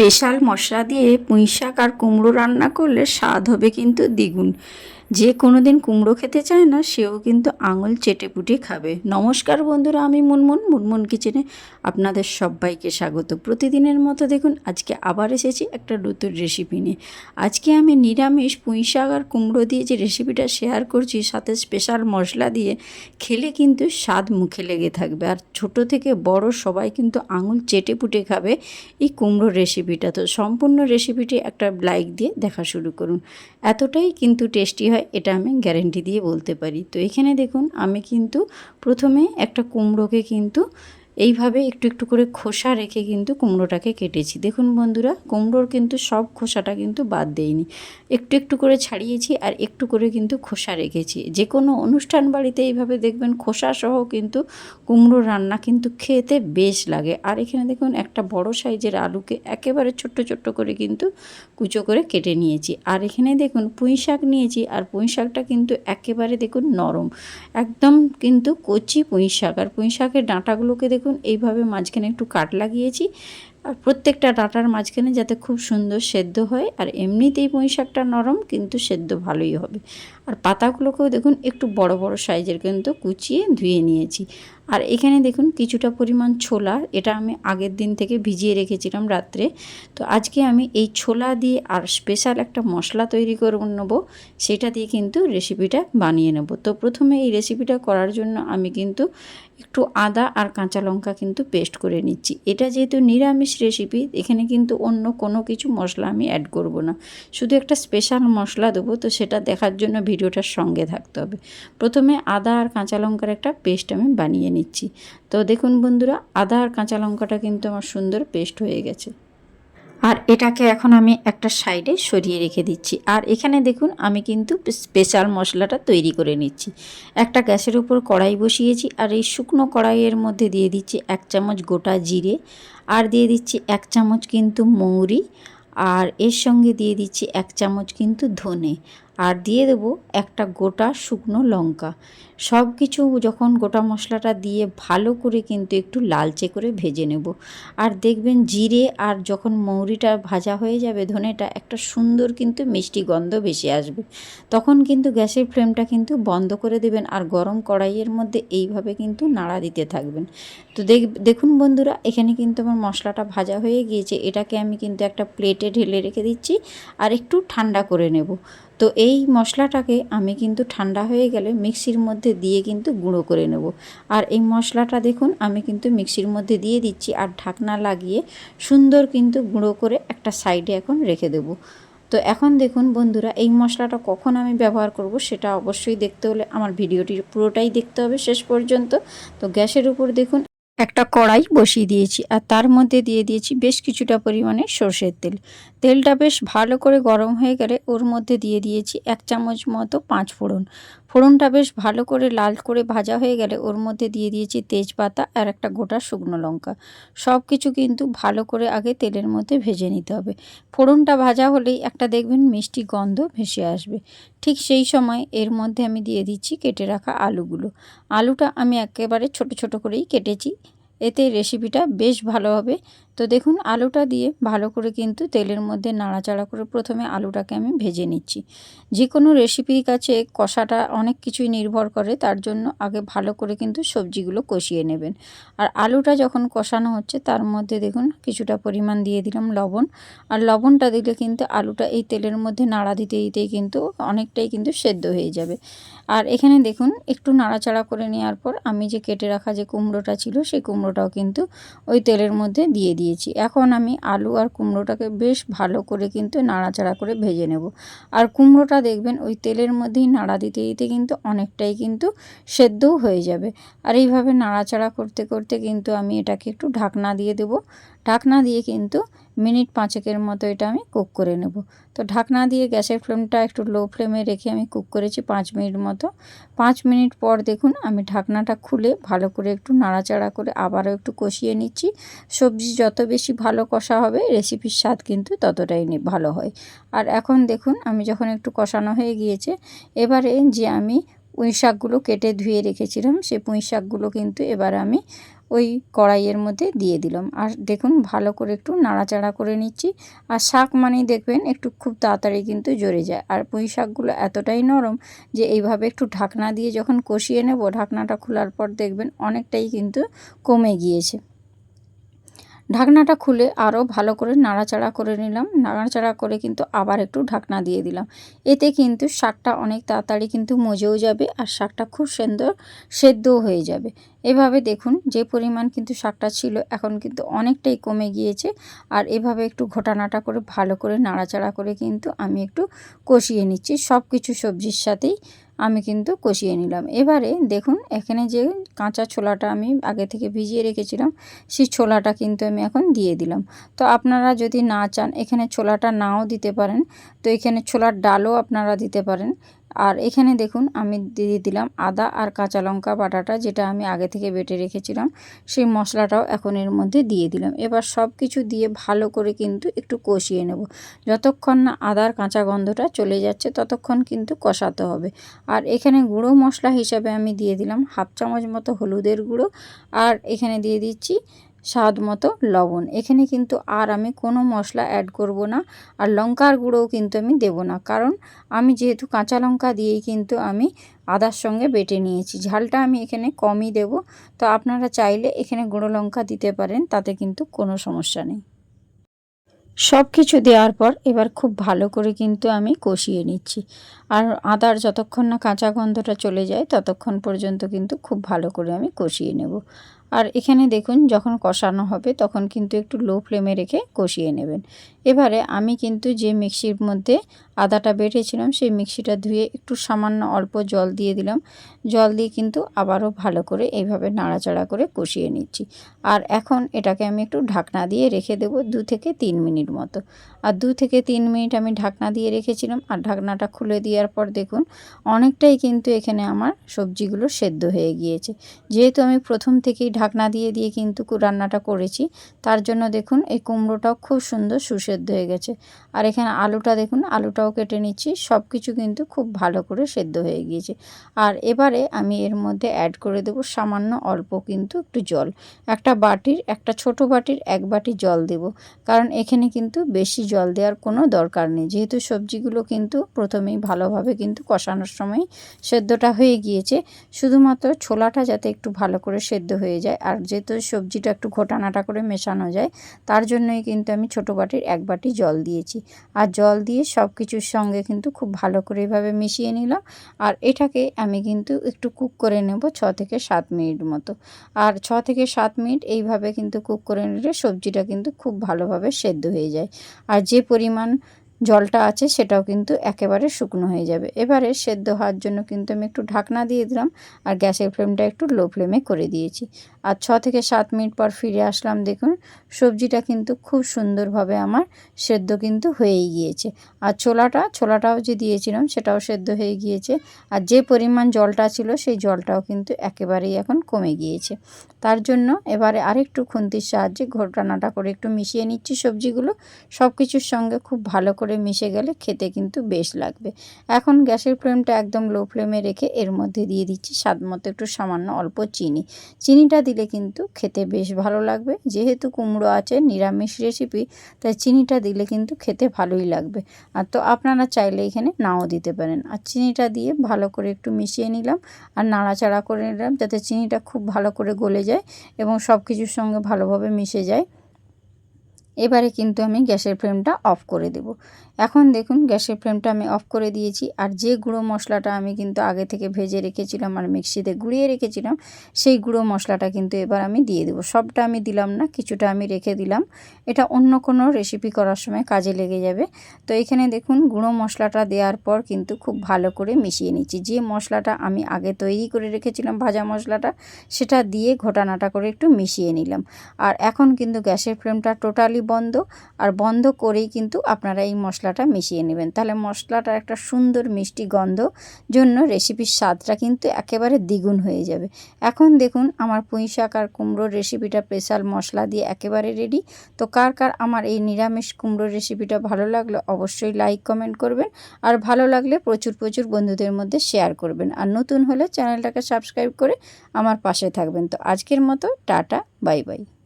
Special মশলা দিয়ে পুঁই শাক আর কুমড়ো রান্না করলে স্বাদ হবে কিন্তু দ্বিগুণ। যে কোনো দিন কুমড়ো খেতে চায় না, সেও কিন্তু আঙুল চেটে পুটে খাবে। নমস্কার বন্ধুরা, আমি মুনমুন মুনমুন কিচেনে আপনাদের সবাইকে স্বাগত। প্রতিদিনের মতো দেখুন, আজকে আবার এসেছি একটা নতুন রেসিপি নিয়ে। আজকে আমি নিরামিষ পুঁই শাক আর কুমড়ো দিয়ে যে রেসিপিটা শেয়ার করছি, সাথে স্পেশাল মশলা দিয়ে, খেলে কিন্তু স্বাদ মুখে লেগে থাকবে। আর ছোট থেকে বড় সবাই কিন্তু আঙুল চেটে পুটে খাবে এই কুমড়ো রেসিপিটা তো সম্পূর্ণ রেসিপিটি একটা লাইক দিয়ে দেখা শুরু করুন। এতটাই কিন্তু টেস্টি হয়। এটা আমি গ্যারেন্টি দিয়ে বলতে পারি। তো এখানে দেখুন, আমি কিন্তু প্রথমে একটা কুমড়োকে কিন্তু এইভাবে একটু একটু করে খোসা রেখে কিন্তু কুমড়োটাকে কেটেছি। দেখুন বন্ধুরা, কুমড়োর কিন্তু সব খোসাটা কিন্তু বাদ দেইনি। একটু একটু করে ছাড়িয়েছি আর একটু করে কিন্তু খোসা রেখেছি। যে কোনো অনুষ্ঠান বাড়িতে এইভাবে দেখবেন খোসা সহ কিন্তু কুমড়ো রান্না কিন্তু খেতে বেশ লাগে। আর এখানে দেখুন একটা বড় সাইজের আলুকে একেবারে ছোট্ট ছোট্ট করে কিন্তু কুচো করে কেটে নিয়েছি। আর এখানে দেখুন পুঁই শাক নিয়েছি আর পুঁই শাকটা কিন্তু একেবারে দেখুন নরম। একদম কিন্তু কচি পুঁই শাক। আর পুঁই শাকের ডাঁটাগুলোকে দেখুন এইভাবে মাঝখানে একটু কাট লাগিয়েছি। আর প্রত্যেকটা ডাটার মাঝখানে যাতে খুব সুন্দর সেদ্ধ হয়। আর এমনিতেই পুঁই শাকটা নরম, কিন্তু সেদ্ধ ভালোই হবে। আর পাতাগুলোকেও দেখুন, একটু বড় বড় সাইজের কিন্তু কুচিয়ে ধুয়ে নিয়েছি। আর এখানে দেখুন কিছুটা পরিমাণ ছোলা, এটা আমি আগের দিন থেকে ভিজিয়ে রেখেছিলাম রাত্রে। তো আজকে আমি এই ছোলা দিয়ে আর স্পেশাল একটা মশলা তৈরি করে নেব, সেটা দিয়ে কিন্তু রেসিপিটা বানিয়ে নেব। তো প্রথমে এই রেসিপিটা করার জন্য আমি কিন্তু একটু আদা আর কাঁচা লঙ্কা কিন্তু পেস্ট করে নিচ্ছি। এটা যেহেতু নিরামিষ রেসিপি, এখানে কিন্তু অন্য কোনো কিছু মশলা আমি অ্যাড করব না। শুধু একটা স্পেশাল মশলা দেবো, তো সেটা দেখার জন্য ভিডিওটার সঙ্গে থাকতে হবে। প্রথমে আদা আর কাঁচা লঙ্কার একটা পেস্ট আমি বানিয়ে নিচ্ছি। তো দেখুন বন্ধুরা, আদা আর কাঁচা লঙ্কাটা কিন্তু আমার সুন্দর পেস্ট হয়ে গেছে। আর এটাকে এখন আমি একটা সাইডে সরিয়ে রেখে দিচ্ছি। আর এখানে দেখুন, আমি কিন্তু স্পেশাল মশলাটা তৈরি করে নিচ্ছি। একটা গ্যাসের উপর কড়াই বসিয়েছি আর এই শুকনো কড়াইয়ের মধ্যে দিয়ে দিচ্ছি এক চামচ গোটা জিরে। আর দিয়ে দিচ্ছি এক চামচ কিন্তু মৌরি। আর এর সঙ্গে দিয়ে দিচ্ছি এক চামচ কিন্তু ধনে। আর দিয়ে দেবো একটা গোটা শুকনো লঙ্কা। সব কিছু যখন গোটা মশলাটা দিয়ে ভালো করে কিন্তু একটু লালচে করে ভেজে নেব। আর দেখবেন জিরে আর যখন মৌরিটা ভাজা হয়ে যাবে ধনেটা, একটা সুন্দর কিন্তু মিষ্টি গন্ধ ভেসে আসবে। তখন কিন্তু গ্যাসের ফ্লেমটা কিন্তু বন্ধ করে দেবেন আর গরম কড়াইয়ের মধ্যে এইভাবে কিন্তু নাড়া দিতে থাকবেন। তো দেখ, দেখুন বন্ধুরা, এখানে কিন্তু আমার মশলাটা ভাজা হয়ে গিয়েছে। এটাকে আমি কিন্তু একটা প্লেটে ঢেলে রেখে দিচ্ছি আর একটু ঠান্ডা করে নেব। তো এই মশলাটাকে আমি কিন্তু ঠান্ডা হয়ে গেলে মিক্সির মধ্যে দিয়ে কিন্তু গুঁড়ো করে নেব। আর এই মশলাটা দেখুন, আমি কিন্তু মিক্সির মধ্যে দিয়ে দিচ্ছি আর ঢাকনা লাগিয়ে সুন্দর কিন্তু গুঁড়ো করে একটা সাইডে এখন রেখে দেবো। তো এখন দেখুন বন্ধুরা, এই মশলাটা কখন আমি ব্যবহার করব সেটা অবশ্যই দেখতে হলে আমার ভিডিওটির পুরোটাই দেখতে হবে শেষ পর্যন্ত। তো গ্যাসের উপর দেখুন একটা কড়াই বসিয়ে দিয়েছি আর তার মধ্যে দিয়ে দিয়েছি বেশ কিছুটা পরিমাণে সর্ষের তেল। তেলটা বেশ ভালো করে গরম হয়ে গেলে ওর মধ্যে দিয়ে দিয়েছি এক চামচ মতো পাঁচ ফোড়ন। ফোড়নটা বেশ ভালো করে লাল করে ভাজা হয়ে গেলে ওর মধ্যে দিয়ে দিয়েছি তেজপাতা আর একটা গোটা শুকনো লঙ্কা। সব কিছু কিন্তু ভালো করে আগে তেলের মধ্যে ভেজে নিতে হবে। ফোড়নটা ভাজা হলেই একটা দেখবেন মিষ্টি গন্ধ ভেসে আসবে। ঠিক সেই সময় এর মধ্যে আমি দিয়ে দিচ্ছি কেটে রাখা আলুগুলো। আলুটা আমি একেবারে ছোট ছোট করেই কেটেছি। এতে রেসিপিটা বেশ ভালো হবে তো দেখুন, আলুটা দিয়ে ভালো করে কিন্তু তেলের মধ্যে নাড়াচাড়া করে প্রথমে আলুটাকে আমি ভেজে নিচ্ছি। যে কোনো রেসিপির কাছে কষাটা অনেক কিছুই নির্ভর করে, তার জন্য আগে ভালো করে কিন্তু সবজিগুলো কষিয়ে নেবেন। আর আলুটা যখন কষানো হচ্ছে, তার মধ্যে দেখুন কিছুটা পরিমাণ দিয়ে দিলাম লবণ। আর লবণটা দিলে কিন্তু আলুটা এই তেলের মধ্যে নাড়া দিতে দিতেই কিন্তু অনেকটাই কিন্তু সেদ্ধ হয়ে যাবে। আর এখানে দেখুন, একটু নাড়াচাড়া করে নেওয়ার পর আমি যে কেটে রাখা যে কুমড়োটা ছিল, সেই কুমড়োটাও কিন্তু ওই তেলের মধ্যে দিয়ে দিয়েছি। এখন আমি আলু আর কুমড়োটাকে বেশ ভালো করে কিন্তু নাড়াচাড়া করে ভেজে নেব। আর কুমড়োটা দেখবেন ওই তেলের মধ্যেই নাড়া দিতে দিতে কিন্তু অনেকটাই কিন্তু সেদ্ধও হয়ে যাবে। আর এইভাবে নাড়াচাড়া করতে করতে কিন্তু আমি এটাকে একটু ঢাকনা দিয়ে দেব। ঢাকনা দিয়ে কিন্তু মিনিট পাঁচেকের মতো এটা আমি কুক করে নেব। তো ঢাকনা দিয়ে গ্যাসের ফ্লেমটা একটু লো ফ্লেমে রেখে আমি কুক করেছি পাঁচ মিনিট মতো। পাঁচ মিনিট পর দেখুন আমি ঢাকনাটা খুলে ভালো করে একটু নাড়াচাড়া করে আবারও একটু কষিয়ে নিচ্ছি। সবজি যত বেশি ভালো কষা হবে রেসিপির স্বাদ কিন্তু ততটাই ভালো হয়। আর এখন দেখুন আমি যখন একটু কষানো হয়ে গিয়েছে, এবারে যে আমি পুঁই শাকগুলো কেটে ধুয়ে রেখেছিলাম সেই পুঁই শাকগুলো কিন্তু এবার আমি ওই কড়াইয়ের মধ্যে দিয়ে দিলাম। আর দেখুন, ভালো করে একটু নাড়াচাড়া করে নিচ্ছি। আর শাক মানেই দেখবেন, একটু খুব তাড়াতাড়ি কিন্তু জড়ে যায়। আর পুঁই শাকগুলো এতটাই নরম যে এইভাবে একটু ঢাকনা দিয়ে যখন কষিয়ে নেব, ঢাকনাটা খোলার পর দেখবেন অনেকটাই কিন্তু কমে গিয়েছে। ঢাকনাটা খুলে আরও ভালো করে নাড়াচাড়া করে নিলাম। নাড়াচাড়া করে কিন্তু আবার একটু ঢাকনা দিয়ে দিলাম। এতে কিন্তু শাকটা অনেক তাড়াতাড়ি কিন্তু মজেও যাবে আর শাকটা খুব সুন্দর সেদ্ধও হয়ে যাবে। এভাবে দেখুন যে পরিমাণ কিন্তু শাকটা ছিল এখন কিন্তু অনেকটাই কমে গিয়েছে আর এভাবে একটু ঘটানাটা করে ভালো করে নাড়াচাড়া করে কিন্তু আমি একটু কষিয়ে নিচ্ছি। সব কিছু সবজির সাথেই আমি কিন্তু কষিয়ে নিলাম। এবারে দেখুন, এখানে যে কাঁচা ছোলাটা আমি আগে থেকে ভিজিয়ে রেখেছিলাম, সেই ছোলাটা কিন্তু আমি এখন দিয়ে দিলাম। তো আপনারা যদি না চান, এখানে ছোলাটা নাও দিতে পারেন। তো এখানে ছোলার ডালও আপনারা দিতে পারেন। আর এখানে দেখুন আমি দিয়ে দিলাম আদা আর কাঁচা লঙ্কা বাটাটা, যেটা আমি আগে থেকে বেটে রেখেছিলাম। সেই মশলাটাও এখন এর মধ্যে দিয়ে দিলাম। এবার সব কিছু দিয়ে ভালো করে কিন্তু একটু কষিয়ে নেব। যতক্ষণ না আদার কাঁচা গন্ধটা চলে যাচ্ছে, ততক্ষণ কিন্তু কষাতে হবে। আর এখানে গুঁড়ো মশলা হিসাবে আমি দিয়ে দিলাম হাফ চামচ মতো হলুদের গুঁড়ো। আর এখানে দিয়ে দিচ্ছি স্বাদ মতো লবণ। এখানে কিন্তু আর আমি কোনো মশলা অ্যাড করব না আর লঙ্কার গুঁড়োও কিন্তু আমি দেব না। কারণ আমি যেহেতু কাঁচা লঙ্কা দিয়েই কিন্তু আমি আদার সঙ্গে বেটে নিয়েছি। ঝালটা আমি এখানে কমই দেব। তো আপনারা চাইলে এখানে গুঁড়ো লঙ্কা দিতে পারেন, তাতে কিন্তু কোনো সমস্যা নেই। সব কিছু দেওয়ার পর এবার খুব ভালো করে কিন্তু আমি কষিয়ে নিচ্ছি। আর আদার যতক্ষণ না কাঁচা গন্ধটা চলে যায়, ততক্ষণ পর্যন্ত কিন্তু খুব ভালো করে আমি কষিয়ে নেব। আর এখানে দেখুন যখন কষানো হবে তখন কিন্তু একটু লো ফ্লেমে রেখে কষিয়ে নেবেন। এবারে আমি কিন্তু যে মিক্সির মধ্যে আদাটা বেটেছিলাম, সেই মিক্সিটা ধুয়ে একটু সামান্য অল্প জল দিয়ে দিলাম। জল দিয়ে কিন্তু আবারও ভালো করে এইভাবে নাড়াচাড়া করে কষিয়ে নিচ্ছি। আর এখন এটাকে আমি একটু ঢাকনা দিয়ে রেখে দেব দু থেকে তিন মিনিট মতো। আর দু থেকে তিন মিনিট আমি ঢাকনা দিয়ে রেখেছিলাম, আর ঢাকনাটা খুলে দেওয়ার পর দেখুন, অনেকটাই কিন্তু এখানে আমার সবজিগুলো সেদ্ধ হয়ে গিয়েছে। যেহেতু আমি প্রথম থেকেই ঢাকনা দিয়ে দিয়ে কিন্তু রান্নাটা করেছি, তার জন্য দেখুন, এই কুমড়োটাও খুব সুন্দর সুসেদ্ধ হয়ে গেছে। আর এখানে আলুটা দেখুন, আলুটাও কেটে নিচ্ছি। সব কিছু কিন্তু খুব ভালো করে সেদ্ধ হয়ে গিয়েছে। আর এবারে আমি এর মধ্যে অ্যাড করে দেবো সামান্য অল্প কিন্তু একটু জল। একটা বাটির, একটা ছোট বাটির এক বাটি জল দেব। কারণ এখানে কিন্তু বেশি জল দেওয়ার কোনো দরকার নেই। যেহেতু সবজিগুলো কিন্তু প্রথমেই ভালোভাবে কিন্তু কষানোর সময় সেদ্ধটা হয়ে গিয়েছে। শুধুমাত্র ছোলাটা যাতে একটু ভালো করে সেদ্ধ হয়ে যায়। আর যেহেতু সবজিটা একটু ঘোটানাটা করে মেশানো যায়, তার জন্যই কিন্তু আমি ছোটো বাটির এক বাটি জল দিয়েছি। আর জল দিয়ে সব কিছুর সঙ্গে কিন্তু খুব ভালো করে এভাবে মিশিয়ে নিলাম। আর এটাকে আমি কিন্তু একটু কুক করে নেব ছ থেকে সাত মিনিট মতো। আর ছ থেকে সাত মিনিট এইভাবে কিন্তু কুক করে নিলে সবজিটা কিন্তু খুব ভালোভাবে সেদ্ধ হয়ে যায়। আর যে পরিমাণ জলটা আছে সেটাও কিন্তু একেবারে শুকনো হয়ে যাবে। এবারে সেদ্ধ হওয়ার জন্য কিন্তু আমি একটু ঢাকনা দিয়ে দিলাম আর গ্যাসের ফ্লেমটা একটু লো ফ্লেমে করে দিয়েছি। আর ছ থেকে সাত মিনিট পর ফিরে আসলাম দেখুন, সবজিটা কিন্তু খুব সুন্দরভাবে আমার সেদ্ধ কিন্তু হয়েই গিয়েছে। আর ছোলাটা, ছোলাটাও যে দিয়েছিলাম সেটাও সেদ্ধ হয়ে গিয়েছে। আর যে পরিমাণ জলটা ছিল সেই জলটাও কিন্তু একেবারেই এখন কমে গিয়েছে। তার জন্য এবারে আরেকটু খুন্তির সাহায্যে ঘোটানাটা করে একটু মিশিয়ে নিচ্ছি সবজিগুলো। সব কিছুর সঙ্গে খুব ভালো করে মিশে গেলে খেতে কিন্তু বেশ লাগবে। এখন গ্যাসের ফ্লেমটা একদম লো ফ্লেমে রেখে এর মধ্যে দিয়ে দিচ্ছি স্বাদ মতো একটু সামান্য অল্প চিনি। চিনিটা দিলে কিন্তু খেতে বেশ ভালো লাগবে। যেহেতু কুমড়ো আছে, নিরামিষ রেসিপি তাই চিনিটা দিলে কিন্তু খেতে ভালোই লাগবে। আর তো আপনারা চাইলে এখানে নাও দিতে পারেন। আর চিনিটা দিয়ে ভালো করে একটু মিশিয়ে নিলাম আর নাড়াচাড়া করে নিলাম যাতে চিনিটা খুব ভালো করে গলে যায় এবং সব কিছুর সঙ্গে ভালোভাবে মিশে যায়। এবারে কিন্তু আমি গ্যাসের ফ্লেমটা অফ করে দেব। এখন দেখুন গ্যাসের ফ্লেমটা আমি অফ করে দিয়েছি আর যে গুঁড়ো মশলাটা আমি কিন্তু আগে থেকে ভেজে রেখেছিলাম আর মিক্সিতে গুঁড়িয়ে রেখেছিলাম, সেই গুঁড়ো মশলাটা কিন্তু এবার আমি দিয়ে দেবো। সবটা আমি দিলাম না, কিছুটা আমি রেখে দিলাম। এটা অন্য কোনো রেসিপি করার সময় কাজে লেগে যাবে। তো এখানে দেখুন গুঁড়ো মশলাটা দেওয়ার পর কিন্তু খুব ভালো করে মিশিয়ে নিচ্ছি। যে মশলাটা আমি আগে তৈরি করে রেখেছিলাম ভাজা মশলাটা, সেটা দিয়ে ঘটানাটা করে একটু মিশিয়ে নিলাম। আর এখন কিন্তু গ্যাসের ফ্লেমটা টোটালি পুরোপুরি বন্ধ। আর বন্ধ করেই কিন্তু আপনারা এই মশলাটা মিশিয়ে নেবেন। তাহলে মশলাটার একটা সুন্দর মিষ্টি গন্ধ জন্য রেসিপির স্বাদটা কিন্তু একেবারে দ্বিগুণ হয়ে যাবে। এখন দেখুন আমার পুঁই শাক আর কুমড়োর রেসিপিটা স্পেশাল মশলা দিয়ে একেবারে রেডি। তো কার কার আমার এই নিরামিষ কুমড়োর রেসিপিটা ভালো লাগল অবশ্যই লাইক, কমেন্ট করবেন। আর ভালো লাগলে প্রচুর প্রচুর বন্ধুদের মধ্যে শেয়ার করবেন। আর নতুন হলে চ্যানেলটাকে সাবস্ক্রাইব করে আমার পাশে থাকবেন। তো আজকের মতো টাটা, বাই বাই।